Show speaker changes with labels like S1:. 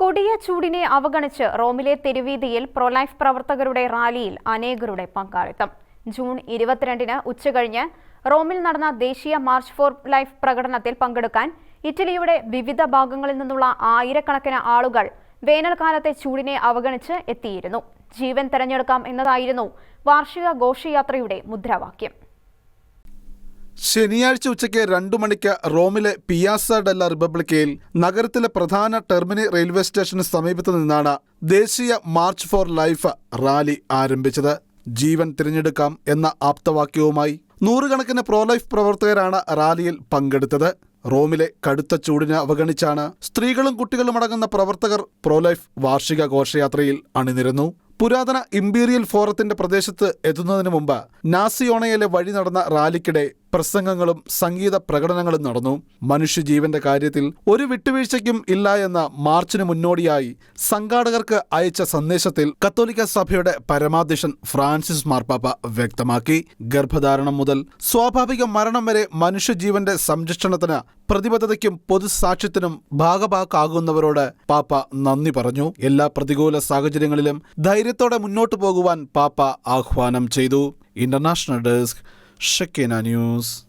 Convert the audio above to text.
S1: കൊടിയ ചൂടിനെ അവഗണിച്ച് റോമിലെ തെരുവീതിയിൽ പ്രൊലൈഫ് പ്രവർത്തകരുടെ റാലിയിൽ അനേകരുടെ പങ്കാളിത്തം. ജൂൺ ഇരുപത്തിരണ്ടിന് ഉച്ചകഴിഞ്ഞ് റോമിൽ നടന്ന ദേശീയ മാർച്ച് ഫോർ ലൈഫ് പ്രകടനത്തിൽ പങ്കെടുക്കാൻ ഇറ്റലിയുടെ വിവിധ ഭാഗങ്ങളിൽ നിന്നുള്ള ആയിരക്കണക്കിന് ആളുകൾ വേനൽക്കാലത്തെ ചൂടിനെ അവഗണിച്ച് എത്തിയിരുന്നു. ജീവൻ തെരഞ്ഞെടുക്കാം എന്നതായിരുന്നു വാർഷിക ഘോഷയാത്രയുടെ മുദ്രാവാക്യം.
S2: ശനിയാഴ്ച ഉച്ചയ്ക്ക് രണ്ടു മണിക്ക് റോമിലെ പിയാസ ഡെല്ല റിപ്പബ്ലിക്കയിൽ നഗരത്തിലെ പ്രധാന ടെർമിനി റെയിൽവേ സ്റ്റേഷന് സമീപത്തു നിന്നാണ് ദേശീയ മാർച്ച് ഫോർ ലൈഫ് റാലി ആരംഭിച്ചത്. ജീവൻ തിരഞ്ഞെടുക്കാം എന്ന ആപ്തവാക്യവുമായി നൂറുകണക്കിന് പ്രോലൈഫ് പ്രവർത്തകരാണ് റാലിയിൽ പങ്കെടുത്തത്. റോമിലെ കടുത്ത ചൂടിനെ അവഗണിച്ചാണ് സ്ത്രീകളും കുട്ടികളും അടങ്ങുന്ന പ്രവർത്തകർ പ്രോലൈഫ് വാർഷിക ഘോഷയാത്രയിൽ അണിനിരന്നു. പുരാതന ഇംപീരിയൽ ഫോറത്തിന്റെ പ്രദേശത്ത് എത്തുന്നതിന് മുമ്പ് നാസിയോണയിലെ വഴി നടന്ന റാലിക്കിടെ പ്രസംഗങ്ങളും സംഗീത പ്രകടനങ്ങളും നടന്നു. മനുഷ്യജീവന്റെ കാര്യത്തിൽ ഒരു വിട്ടുവീഴ്ചയ്ക്കും ഇല്ല എന്ന മാർച്ചിന് മുന്നോടിയായി സംഘാടകർക്ക് അയച്ച സന്ദേശത്തിൽ കത്തോലിക്ക സഭയുടെ പരമാധ്യക്ഷൻ ഫ്രാൻസിസ് മാർപ്പാപ്പ വ്യക്തമാക്കി. ഗർഭധാരണം മുതൽ സ്വാഭാവിക മരണം വരെ മനുഷ്യജീവന്റെ സംരക്ഷണത്തിന് പ്രതിബദ്ധതയ്ക്കും പൊതുസാക്ഷ്യത്തിനും ഭാഗഭാക്കാകുന്നവരോട് പാപ്പ നന്ദി പറഞ്ഞു. എല്ലാ പ്രതികൂല സാഹചര്യങ്ങളിലും ധൈര്യത്തോടെ മുന്നോട്ടു പോകുവാൻ പാപ്പ ആഹ്വാനം ചെയ്തു. International desk Shakina News.